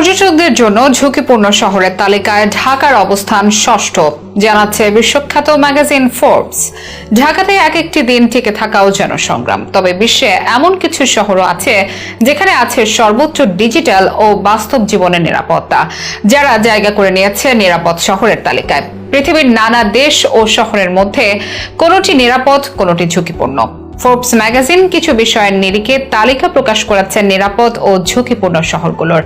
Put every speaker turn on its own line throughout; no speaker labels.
পর্যটকদের জন্য ঝুঁকিপূর্ণ শহরের তালিকায় ঢাকার অবস্থান ষষ্ঠ, জানাচ্ছে বিশ্বখ্যাত ম্যাগাজিন ফোর্বস ঢাকাতে এক একটি দিন টিকে থাকাও যেন সংগ্রাম তবে বিশ্বে এমন কিছু শহরও আছে যেখানে আছে সর্বোচ্চ ডিজিটাল ও বাস্তব জীবনের নিরাপত্তা, যারা জায়গা করে নিয়েছে নিরাপদ শহরের তালিকায়। পৃথিবীর নানা দেশ ও শহরের মধ্যে কোনোটি নিরাপদ, কোনোটি ঝুঁকিপূর্ণ। ফোর্বস ম্যাগাজিন কিছু বিষয়ের নিরিখে তালিকা প্রকাশ করেছে নিরাপদ ও ঝুঁকিপূর্ণ শহরগুলোর।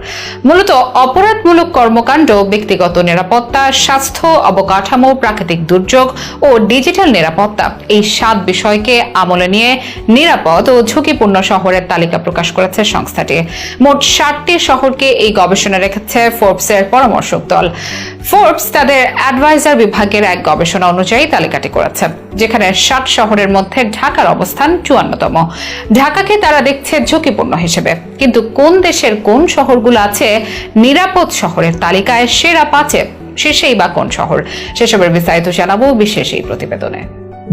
মূলত অপরাধমূলক কর্মকাণ্ড, ব্যক্তিগত নিরাপত্তা, স্বাস্থ্য, অবকাঠামো, প্রাকৃতিক দুর্যোগ ও ডিজিটাল নিরাপত্তা এই সাত বিষয়কে আমলে নিয়ে নিরাপদ ও ঝুঁকিপূর্ণ শহরের তালিকা প্রকাশ করেছে সংস্থাটি। মোট ষাটটি শহরকে এই গবেষণা রেখেছে ফোর্বসের পরামর্শক দল। ফোর্বস তাদের অ্যাডভাইজার বিভাগের এক গবেষণা অনুযায়ী তালিকাটি করেছে, যেখানে ষাট শহরের মধ্যে ঢাকার অবস্থান চুয়ান্নতম। ঢাকাকে তারা দেখছে ঝুঁকিপূর্ণ হিসেবে, কিন্তু কোন দেশের কোন শহরগুলো আছে নিরাপদ শহরের তালিকায় সেরা পাঁচে শেষেই বা কোন শহর? সেসবের বিস্তারিত জানাব বিশেষ এই প্রতিবেদনে।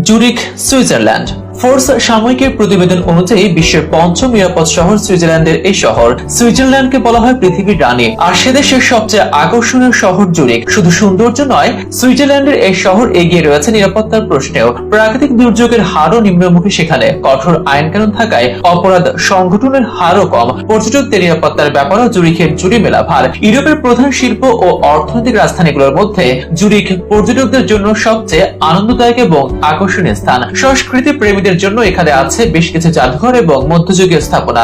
Zurich Switzerland. ফোর্স সাময়িকের প্রতিবেদন অনুযায়ী বিশ্বের পঞ্চম নিরাপদ শহর সুইজারল্যান্ডের এই শহর সুইজারল্যান্ডকে বলা হয় পৃথিবীর রানী। আর সে দেশের সবচেয়ে আকর্ষণীয় শহর জুরিক শুধু সৌন্দর্য নয়, সুইজারল্যান্ডের এই শহর এগিয়ে রয়েছে নিরাপত্তার প্রশ্নেও। প্রাকৃতিক দুর্যোগের হারও নিম্নমুখী সেখানে। কঠোর আইন কানুন থাকায় অপরাধ সংগঠনের হারও কম। পর্যটকদের নিরাপত্তার ব্যাপারেও জুরিকের জুড়ি মেলা ভার ইউরোপের প্রধান শিল্প ও অর্থনৈতিক রাজধানীগুলোর মধ্যে জুরিক পর্যটকদের জন্য সবচেয়ে আনন্দদায়ক এবং আকর্ষণীয় স্থান। সংস্কৃতি প্রেমীদের জন্য এখানে আছে বেশ কিছু জাদুঘর এবং মধ্যযুগীয় স্থাপনা।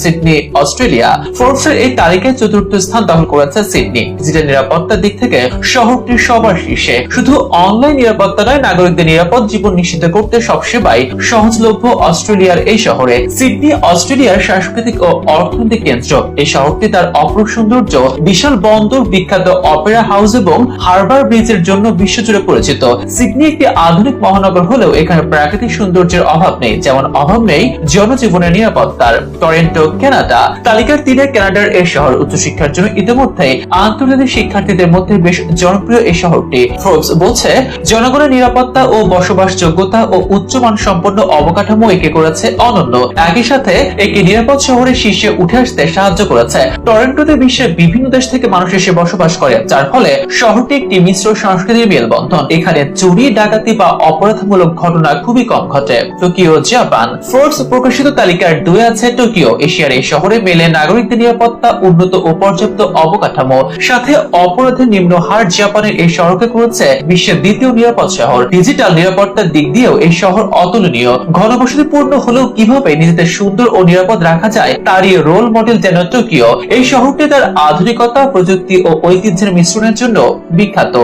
Sydney, Australia. ফোর্বসের এই তালিকায় চতুর্থ স্থান দখল করেছে সিডনি। যেটা নিরাপত্তার দিক থেকে শহরটি সবার শীর্ষে। শুধু অনলাইন নিরাপত্তা নয়, নাগরিকদের নিরাপদ জীবন নিশ্চিত করতে সব সেবাই সহজলভ্য অস্ট্রেলিয়ার এই শহরে। সিডনি, অস্ট্রেলিয়ার সাংস্কৃতিক ও অর্থনৈতিক কেন্দ্র। এই শহরটি তার অপরূপ সৌন্দর্য বিশাল বন্দর, বিখ্যাত অপেরা হাউস এবং হারবার ব্রিজের জন্য বিশ্বজুড়ে পরিচিত। সিডনি একটি আধুনিক মহানগর হলেও এখানে প্রাকৃতিক সৌন্দর্যের অভাব নেই, যেমন অভাব নেই জনজীবনের নিরাপত্তার। Toronto Canada. তালিকার তিনে কানাডার এই শহর উচ্চশিক্ষার জন্য ইতিমধ্যে আন্তর্জাতিক শিক্ষার্থীদের মধ্যে বেশ জনপ্রিয় এই শহরটি। ফোর্বস বলছে, জনগণের নিরাপত্তা ও বসবাস যোগ্যতা ও উচ্চমান সম্পন্ন অবকাঠামো একে করেছে অনন্য। একই সাথে একে নিরাপদ শহরের শীর্ষে উঠে আসতে সাহায্য করেছে। টরেন্টোতে বিশ্বের বিভিন্ন দেশ থেকে মানুষ এসে বসবাস করে, যার ফলে শহরটি একটি মিশ্র সংস্কৃতির মেলবন্ধন। এখানে চুরি, ডাকাতি বা অপরাধমূলক ঘটনা খুবই কম ঘটে। Tokyo, Japan. ফোর্বস প্রকাশিত তালিকার দুই আছে টোকিও। এশিয়ার এই শহরে মেলে নাগরিকদের নিরাপত্তা, উন্নত ও পর্যাপ্ত অবকাঠামো, সাথে অপরাধের নিম্ন হার জাপানের এই শহরকে করেছে বিশ্বের দ্বিতীয় নিরাপদ শহর। ডিজিটাল নিরাপত্তার দিক দিয়েও এই শহর অতুলনীয়। ঘনবসতিপূর্ণ হলেও কীভাবে নিজেদের সুন্দর ও নিরাপদ রাখা যায়, তারই রোল মডেল যেন টোকিও। এই শহরটি তার আধুনিকতা, প্রযুক্তি ও ঐতিহ্যের মিশ্রণের জন্য বিখ্যাত।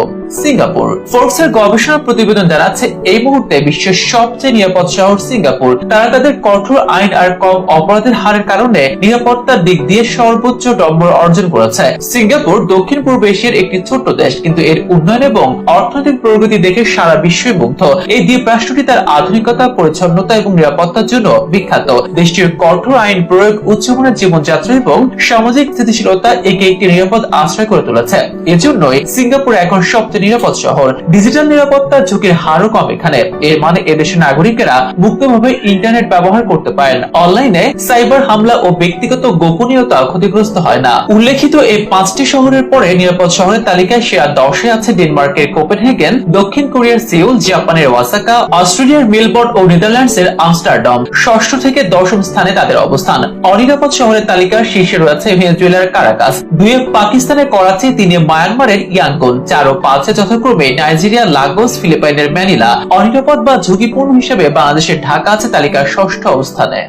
সিঙ্গাপুর। ফোর্বস এর গবেষণা প্রতিবেদন জানাচ্ছে, এই মুহূর্তে বিশ্বের সবচেয়ে নিরাপদ শহর সিঙ্গাপুর। তারা তাদের কঠোর আইন আর কম অপরাধের হারের কারণে নিরাপত্তার দিক দিয়ে সর্বোচ্চ নম্বর অর্জন করেছে। সিঙ্গাপুর দক্ষিণ পূর্ব এশিয়ার একটি ছোট্ট দেশ, কিন্তু এর উন্নয়ন এবং অর্থনৈতিক প্রগতি দেখে সারা বিশ্বই মুগ্ধ। এই দ্বীপ রাষ্ট্রটি তার আধুনিকতা, পরিচ্ছন্নতা এবং নিরাপত্তার জন্য বিখ্যাত। দেশটির কঠোর আইন প্রয়োগ উচ্চমানের জীবনযাত্রা এবং সামাজিক স্থিতিশীলতা একে একটি নিরাপদ আশ্রয় করে তুলেছে। এজন্যই সিঙ্গাপুর এখন সবচেয়ে নিরাপদ শহর। ডিজিটাল নিরাপত্তার ঝুঁকির হারও কম এখানে। এর মানে এদেশের নাগরিকেরা মুক্তভাবে ইন্টারনেট ব্যবহার করতে পারেন। অনলাইনে সাইবার হামলা ও ব্যক্তিগত গোপনীয়তা ক্ষতিগ্রস্ত হয় না। উল্লেখিত এই পাঁচটি শহরের পরে নিরাপদ শহরের তালিকায় সেরা দশে আছে ডেনমার্কের কোপেনহেগেন, দক্ষিণ কোরিয়ার সিউল, জাপানের ওয়াসাকা, অস্ট্রেলিয়ার মেলবোর্ন ও নেদারল্যান্ডস এর আমস্টারডাম। ষষ্ঠ থেকে দশম স্থানে তাদের অবস্থান। অনিরাপদ শহরের তালিকার শীর্ষে রয়েছে ভেনেজুয়েলার কারাকাস। দুয়ে পাকিস্তানের করাচি, তিনে মায়ানমারের ইয়াঙ্গুন চার ও পাঁচে যথাক্রমে নাইজেরিয়া, লাগোস, ফিলিপাইনের ম্যানিলা, অনিরাপদ বা ঝুঁকিপূর্ণ হিসেবে বাংলাদেশের ঢাকা আছে তালিকার ষষ্ঠ অবস্থানে।